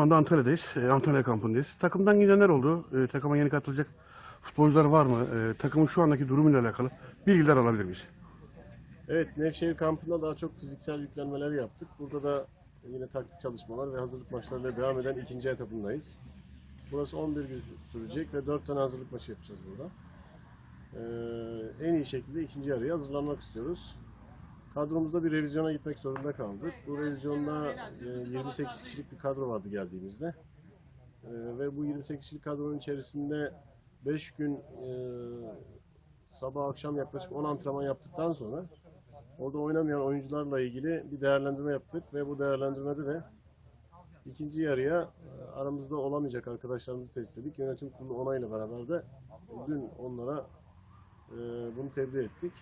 Şu anda Antalya'dayız. E, Antalya kampındayız. Takımdan gidenler oldu. E, takıma yeni katılacak futbolcular var mı? E, takımın şu andaki durumuyla alakalı bilgiler alabilir miyiz? Evet, Nevşehir kampında daha çok fiziksel yüklenmeler yaptık. Burada da yine taktik çalışmalar ve hazırlık maçlarıyla devam eden ikinci etapındayız. Burası 11 gün sürecek ve 4 tane hazırlık maçı yapacağız burada. Ee, en iyi şekilde ikinci yarıya hazırlanmak istiyoruz. Kadromuzda bir revizyona gitmek zorunda kaldık. Bu revizyonda e, 28 kişilik bir kadro vardı geldiğimizde. Ee, ve bu 28 kişilik kadronun içerisinde 5 gün e, sabah akşam yaklaşık 10 antrenman yaptıktan sonra orada oynamayan oyuncularla ilgili bir değerlendirme yaptık ve bu değerlendirmede de ikinci yarıya e, aramızda olamayacak arkadaşlarımızı tespit ettik. Yönetim kurulu onayla beraber de dün onlara e, bunu tebliğ ettik.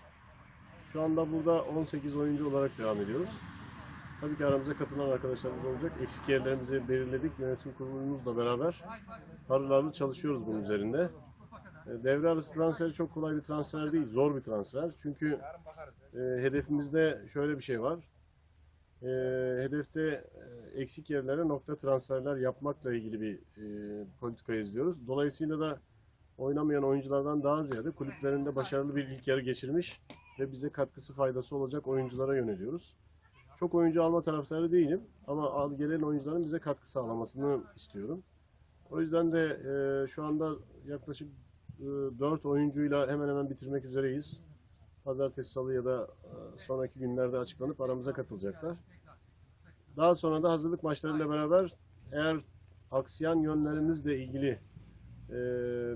Şu anda burada 18 oyuncu olarak devam ediyoruz. Tabii ki aramıza katılan arkadaşlarımız olacak. Eksik yerlerimizi belirledik. Yönetim kurulumuzla beraber harıl çalışıyoruz bunun üzerinde. E, Devre arası transferi çok kolay bir transfer değil, zor bir transfer. Çünkü e, hedefimizde şöyle bir şey var. E, hedefte e, eksik yerlere nokta transferler yapmakla ilgili bir e, politika izliyoruz. Dolayısıyla da oynamayan oyunculardan daha ziyade kulüplerinde başarılı bir ilk yarı geçirmiş ve bize katkısı faydası olacak oyunculara yöneliyoruz. Çok oyuncu alma taraftarı değilim ama gelen oyuncuların bize katkı sağlamasını istiyorum. O yüzden de e, şu anda yaklaşık 4 oyuncuyla hemen hemen bitirmek üzereyiz. Pazartesi, salı ya da e, sonraki günlerde açıklanıp aramıza katılacaklar. Daha sonra da hazırlık maçlarıyla beraber eğer aksiyan yönlerimizle ilgili e,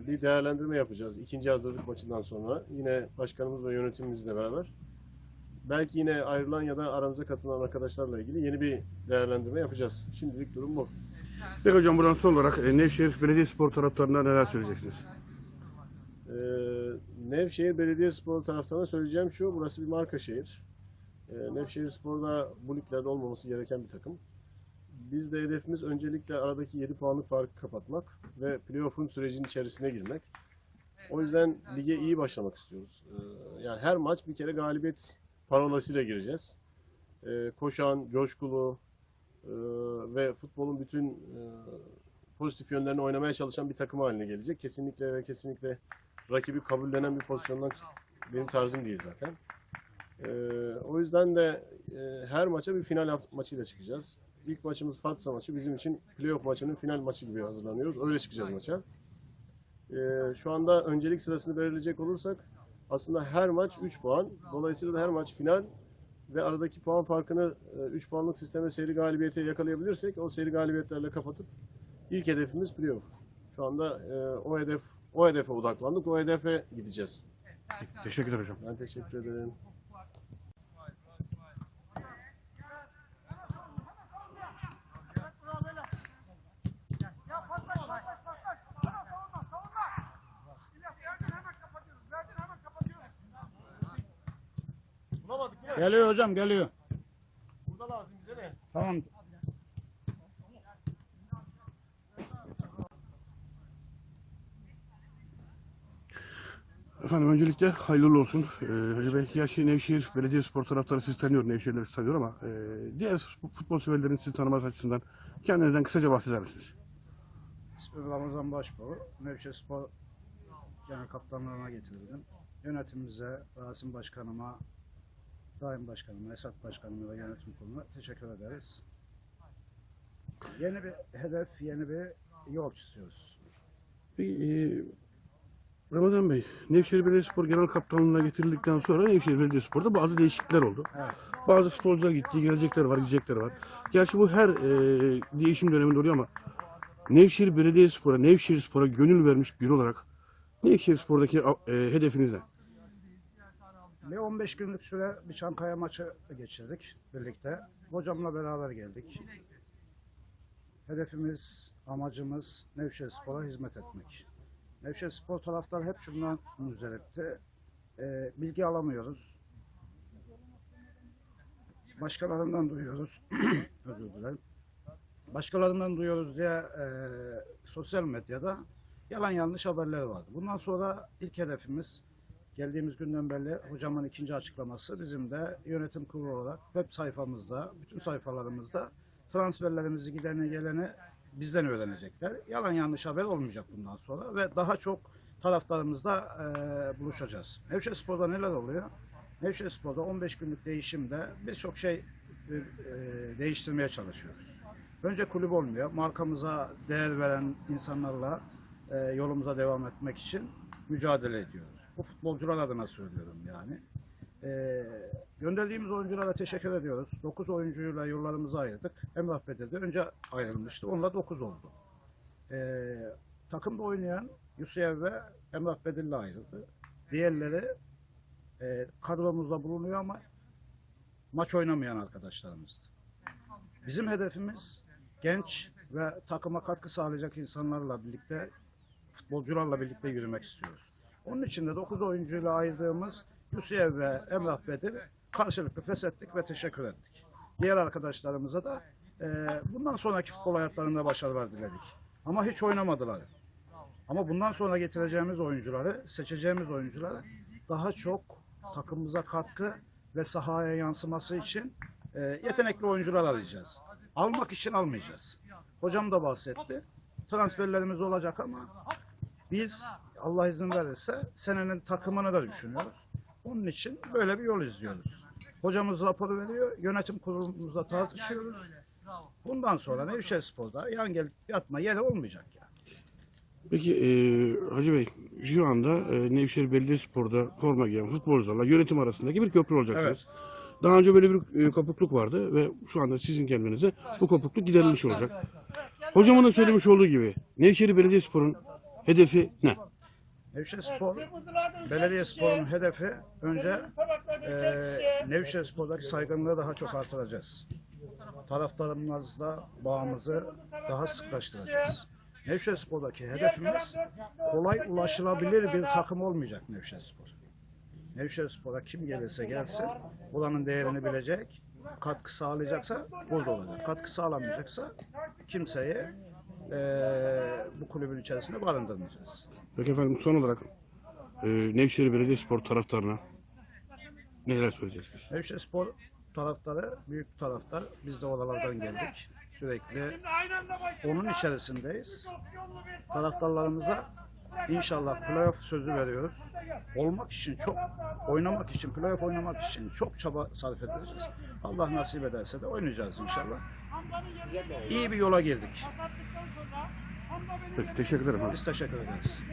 bir değerlendirme yapacağız. İkinci hazırlık maçından sonra yine başkanımız ve yönetimimizle beraber. Belki yine ayrılan ya da aramıza katılan arkadaşlarla ilgili yeni bir değerlendirme yapacağız. Şimdilik durum bu. Peki hocam buradan son olarak e, Nevşehir Belediyespor taraftarına neler söyleyeceksiniz? Ee, Nevşehir Belediyespor taraftarına söyleyeceğim şu, burası bir marka şehir. Ee, Nevşehir Spor'da bu liglerde olmaması gereken bir takım. Biz de hedefimiz öncelikle aradaki 7 puanlık farkı kapatmak ve playoff'un sürecinin içerisine girmek. O yüzden lige iyi başlamak istiyoruz. Ee, yani her maç bir kere galibiyet parolasıyla gireceğiz. Ee, koşan, coşkulu e, ve futbolun bütün e, pozitif yönlerini oynamaya çalışan bir takım haline gelecek. Kesinlikle ve kesinlikle rakibi kabullenen bir pozisyondan benim tarzım değil zaten. Ee, o yüzden de e, her maça bir final maçıyla çıkacağız. İlk maçımız Fatsa maçı bizim için playoff maçının final maçı gibi hazırlanıyoruz. Öyle çıkacağız maça. Ee, şu anda öncelik sırasını belirleyecek olursak aslında her maç 3 puan. Dolayısıyla da her maç final ve aradaki puan farkını 3 puanlık sisteme seri galibiyete yakalayabilirsek o seri galibiyetlerle kapatıp ilk hedefimiz playoff. Şu anda e, o hedef o hedefe odaklandık. O hedefe gideceğiz. Teşekkürler hocam. Ben teşekkür ederim. Geliyor hocam geliyor. Burada lazım bize de. Tamam. Efendim öncelikle hayırlı olsun. Ee, Hacı Bey, gerçi Nevşehir Belediyespor taraftarı sizi tanıyor, Nevşehirleri sizi tanıyor ama e, diğer futbol severlerin sizi tanıması açısından kendinizden kısaca bahseder misiniz? İsmim Ramazan Başbuğ. Nevşehir Spor Genel Kaptanlığı'na getirildim. Yönetimimize, Rasim Başkanıma, Daim Başkanıma, Esat Başkanıma ve yönetim kuruluna teşekkür ederiz. Yeni bir hedef, yeni bir yol çiziyoruz. Peki, e, Ramazan Bey, Nevşehir Belediyespor Genel Kaptanlığı'na getirildikten sonra Nevşehir Belediyespor'da bazı değişiklikler oldu. Evet. Bazı futbolcular gitti, gelecekler var, gidecekler var. Gerçi bu her e, değişim döneminde oluyor ama Nevşehir Belediyespor'a, Nevşehir Spor'a gönül vermiş biri olarak Nevşehir Spor'daki e, hedefiniz ne? Bir 15 günlük süre bir Çankaya maçı geçirdik birlikte. Hocamla beraber geldik. Hedefimiz, amacımız Nevşehir Spor'a hizmet etmek. Nevşehir Spor taraftarı hep şundan müzdaripti. Ee, bilgi alamıyoruz. Başkalarından duyuyoruz. Özür dilerim. Başkalarından duyuyoruz diye e, sosyal medyada yalan yanlış haberler vardı. Bundan sonra ilk hedefimiz geldiğimiz günden beri hocamın ikinci açıklaması bizim de yönetim kurulu olarak web sayfamızda, bütün sayfalarımızda transferlerimizi gideni geleni bizden öğrenecekler. Yalan yanlış haber olmayacak bundan sonra ve daha çok taraftarımızla e, buluşacağız. Nevşehir Spor'da neler oluyor? Nevşehir Spor'da 15 günlük değişimde birçok şey e, değiştirmeye çalışıyoruz. Önce kulüp olmuyor. Markamıza değer veren insanlarla e, yolumuza devam etmek için mücadele ediyoruz. Bu futbolcular adına söylüyorum yani. E, gönderdiğimiz oyunculara teşekkür ediyoruz. 9 oyuncuyla yollarımızı ayırdık. Emrah Bedir'de önce ayrılmıştı. Onunla 9 oldu. E, takımda oynayan Yusuf ve Emrah Bedir'le ayrıldı. Diğerleri e, kadromuzda bulunuyor ama maç oynamayan arkadaşlarımızdı. Bizim hedefimiz genç ve takıma katkı sağlayacak insanlarla birlikte, futbolcularla birlikte yürümek istiyoruz. Onun için de 9 oyuncuyla ayırdığımız Yusuf ve Emrah Bedir karşılıklı feshettik ve teşekkür ettik. Diğer arkadaşlarımıza da e, bundan sonraki futbol hayatlarında başarılar diledik. Ama hiç oynamadılar. Ama bundan sonra getireceğimiz oyuncuları, seçeceğimiz oyuncuları daha çok takımımıza katkı ve sahaya yansıması için e, yetenekli oyuncular arayacağız. Almak için almayacağız. Hocam da bahsetti. Transferlerimiz olacak ama biz Allah izin verirse senenin takımını da düşünüyoruz. Onun için böyle bir yol izliyoruz. Hocamız raporu veriyor, yönetim kurulumuzda tartışıyoruz. Bundan sonra Nevşehir Spor'da yan gelip yatma yeri olmayacak yani. Peki e, Hacı Bey şu anda e, Nevşehir Belediyespor'da forma giyen futbolcularla yönetim arasındaki bir köprü olacaksınız. Daha önce böyle bir e, kopukluk vardı ve şu anda sizin kendinize bu kopukluk giderilmiş olacak. Hocamın da söylemiş olduğu gibi Nevşehir Belediyespor'un hedefi ne? Nevşehir Spor, Belediye Spor'un hedefi önce e, Nevşehir Spor'daki saygınlığı daha çok artıracağız. Taraftarımızla bağımızı daha sıklaştıracağız. Nevşehir Spor'daki hedefimiz kolay ulaşılabilir bir takım olmayacak Nevşehir Spor. Nevşehir Spor'a kim gelirse gelsin buranın değerini bilecek, katkı sağlayacaksa burada olacak. Katkı sağlamayacaksa kimseyi e, bu kulübün içerisinde barındırmayacağız. Peki efendim son olarak e, Nevşehir Belediyespor taraftarına neler söyleyeceksiniz? Nevşehir Spor taraftarı büyük taraftar. Biz de oralardan geldik. Sürekli onun içerisindeyiz. Taraftarlarımıza inşallah playoff sözü veriyoruz. Olmak için çok, oynamak için, playoff oynamak için çok çaba sarf edeceğiz. Allah nasip ederse de oynayacağız inşallah. İyi bir yola girdik. Peki teşekkür ederim. Biz teşekkür ederiz.